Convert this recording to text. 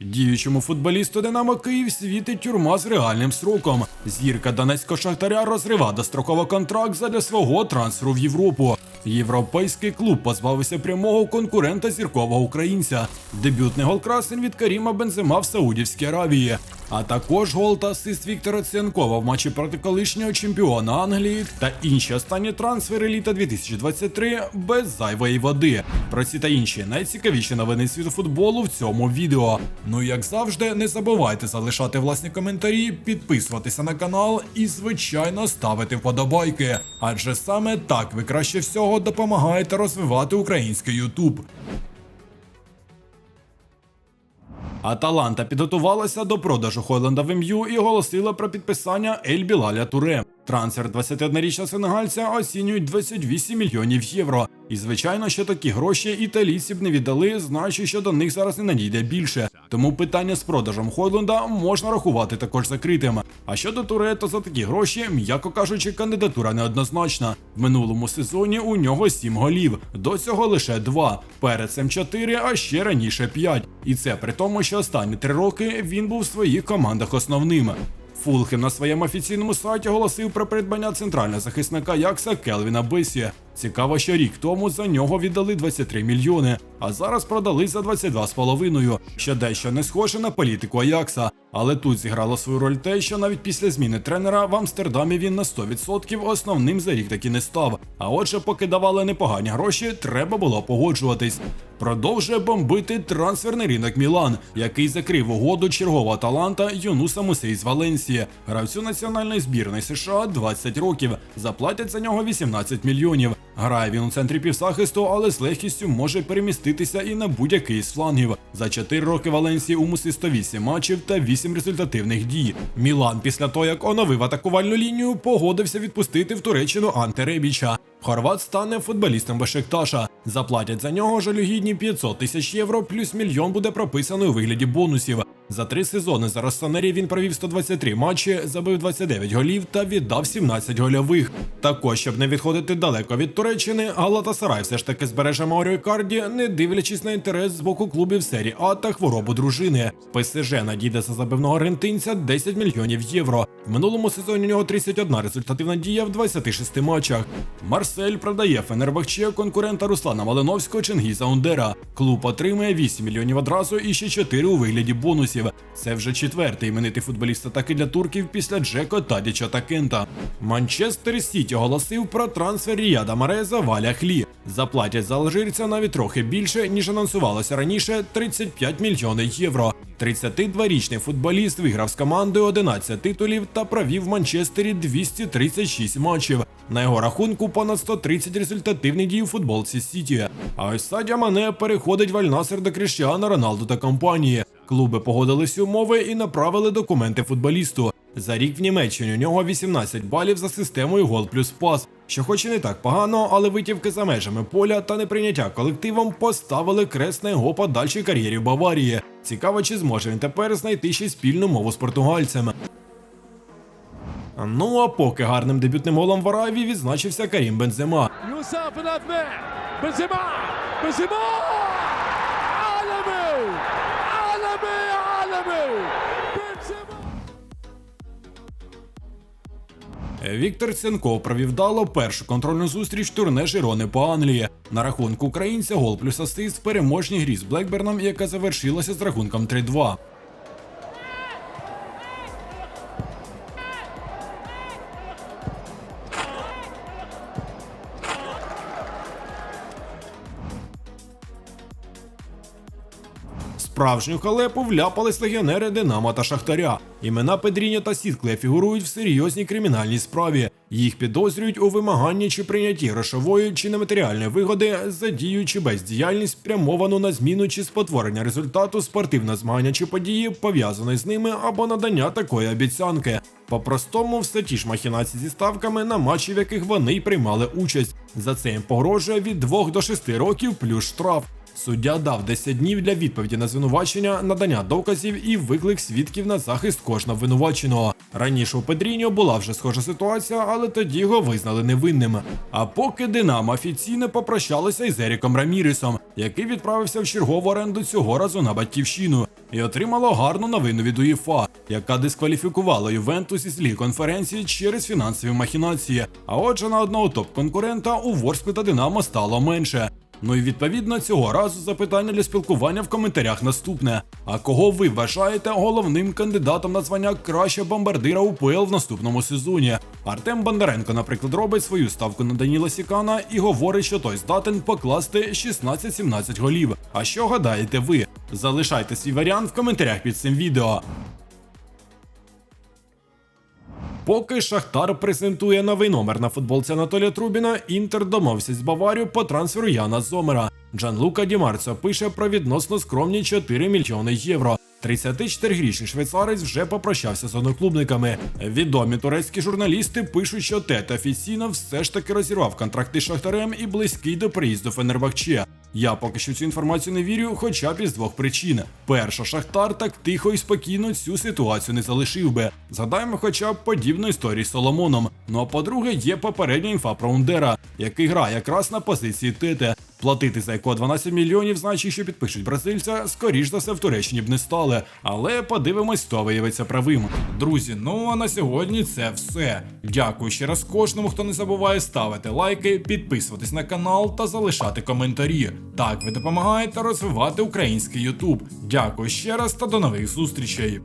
Діючому футболісту Динамо Київ світить тюрма з реальним сроком. Зірка Донецького шахтаря розрива достроково контракт задля свого трансферу в Європу. Європейський клуб позбавився прямого конкурента зіркового українця. Дебютний гол красень від Каріма Бензема в Саудівській Аравії. А також гол та асист Віктора Цянкова в матчі проти колишнього чемпіона Англії та інші останні трансфери літа 2023 без зайвої води. Про ці та інші найцікавіші новини світу футболу в цьому відео. Ну як завжди, не забувайте залишати власні коментарі, підписуватися на канал і, звичайно, ставити вподобайки. Адже саме так ви краще всього допомагаєте розвивати український Ютуб. Аталанта підготувалася до продажу Хойленда в МЮ і оголосила про підписання Ель Білаля Туре. Трансфер 21-річного сенегальця оцінюють 28 мільйонів євро. І звичайно, що такі гроші італійці б не віддали, знаючи, що до них зараз не надійде більше. Тому питання з продажем Хойленда можна рахувати також закритим. А щодо Туре, то за такі гроші, м'яко кажучи, кандидатура неоднозначна. В минулому сезоні у нього 7 голів, до цього лише 2. Перед цим 4, а ще раніше 5. І це при тому, що останні 3 роки він був в своїх командах основним. Фулхем на своєму офіційному сайті оголосив про придбання центрального захисника Якса Келвіна Бесі. Цікаво, що рік тому за нього віддали 23 мільйони, а зараз продали за 22,5, що дещо не схоже на політику Аякса. Але тут зіграло свою роль те, що навіть після зміни тренера в Амстердамі він на 100% основним за рік таки не став. А отже, поки давали непогані гроші, треба було погоджуватись. Продовжує бомбити трансферний ринок Мілан, який закрив угоду чергового таланта Юнуса Мусей з Валенсії. Гравцю національної збірної США 20 років. Заплатять за нього 18 мільйонів. Грає він у центрі півзахисту, але з легкістю може переміститися і на будь-який з флангів. За 4 роки Валенсії у Муси 108 матчів та 8 результативних дій. Мілан після того, як оновив атакувальну лінію, погодився відпустити в Туреччину Анте Ребіча. Хорват стане футболістом Бешикташа. Заплатять за нього жалюгідні 500 тисяч євро, плюс мільйон буде прописано у вигляді бонусів. За три сезони за Россонері він провів 123 матчі, забив 29 голів та віддав 17 гольових. Також, щоб не відходити далеко від Туреччини, Галатасарай все ж таки збереже Мауріо Карді, не дивлячись на інтерес з боку клубів серії А та хворобу дружини. ПСЖ за забивного аргентинця 10 мільйонів євро. В минулому сезоні у нього 31 результативна дія в 26 матчах. Марсель продає Фенербахче конкурента Руслана Малиновського Чингіза Ундера. Клуб отримує 8 мільйонів одразу і ще 4 у вигляді бонусів. Це вже четвертий іменитий футболіст атаки для турків після Джеко Тадіча та Кента. Манчестер Сіті оголосив про трансфер Ріяда Мареза в Аляхлі. Заплатять за алжирця навіть трохи більше, ніж анонсувалося раніше 35 мільйонів євро. 32-річний футболіст виграв з командою 11 титулів та провів в Манчестері 236 матчів. На його рахунку понад 130 результативних дій у футболці Сіті. А ось Садя Мане переходить в Аль-Насер до Кріштіана Роналду та компанії. Клуби погодились умови і направили документи футболісту. За рік в Німеччині у нього 18 балів за системою гол плюс пас, що, хоч і не так погано, але витівки за межами поля та неприйняття колективом поставили крест на його подальшій кар'єрі в Баварії. Цікаво, чи зможе він тепер знайти ще спільну мову з португальцями. Ну а поки гарним дебютним голом в Аравії відзначився Карім Бензема. Бензема! Бензема! Віктор Ценков провів дало першу контрольну зустріч турне Жирони по Англії. На рахунку українця гол плюс асист в переможній грі з Блекберном, яка завершилася з рахунком 3-2. Справжню халепу вляпались легіонери Динамо та Шахтаря. Імена Педріння та Сіткле фігурують в серйозній кримінальній справі. Їх підозрюють у вимаганні чи прийнятті грошової чи нематеріальної вигоди за дію чи бездіяльність, спрямовану на зміну чи спотворення результату спортивного змагання чи події, пов'язаної з ними або надання такої обіцянки. По-простому, все ті ж махінації зі ставками на матчі, в яких вони й приймали участь. За це їм погрожує від 2 до 6 років плюс штраф. Суддя дав 10 днів для відповіді на звинувачення, надання доказів і виклик свідків на захист кожного винуваченого. Раніше у Педріньо була вже схожа ситуація, але тоді його визнали невинним. А поки Динамо офіційно попрощалися із Еріком Рамірісом, який відправився в чергову оренду цього разу на батьківщину, і отримало гарну новину від УЄФА, яка дискваліфікувала Ювентус із ліги конференції через фінансові махінації. А отже, на одного топ-конкурента у Ворсклі та Динамо стало менше. Ну і відповідно цього разу запитання для спілкування в коментарях наступне: а кого ви вважаєте головним кандидатом на звання краще бомбардира УПЛ в наступному сезоні? Артем Бондаренко, наприклад, робить свою ставку на Даніла Сікана і говорить, що той здатен покласти 16-17 голів. А що гадаєте ви? Залишайте свій варіант в коментарях під цим відео. Поки Шахтар презентує новий номер на футболці Анатолія Трубіна, Інтер домовився з Баварію по трансферу Яна Зомера. Джанлука Дімарцо пише про відносно скромні 4 мільйони євро. 34-річний швейцарець вже попрощався з одноклубниками. Відомі турецькі журналісти пишуть, що Тет офіційно все ж таки розірвав контракти з Шахтарем і близький до приїзду Фенербахче. Я поки що цю інформацію не вірю, хоча б із двох причин. Перша, Шахтар так тихо і спокійно цю ситуацію не залишив би. Згадаємо хоча б подібну історію з Соломоном. Ну а по-друге, є попередня інфа про Ундера, який грає якраз на позиції Тете. Платити за якого 12 мільйонів, значить, що підпишуть бразильця, скоріш за все в Туреччині б не стали. Але подивимось, хто виявиться правим. Друзі, ну а на сьогодні це все. Дякую ще раз кожному, хто не забуває ставити лайки, підписуватись на канал та залишати коментарі. Так ви допомагаєте розвивати український Ютуб. Дякую ще раз та до нових зустрічей.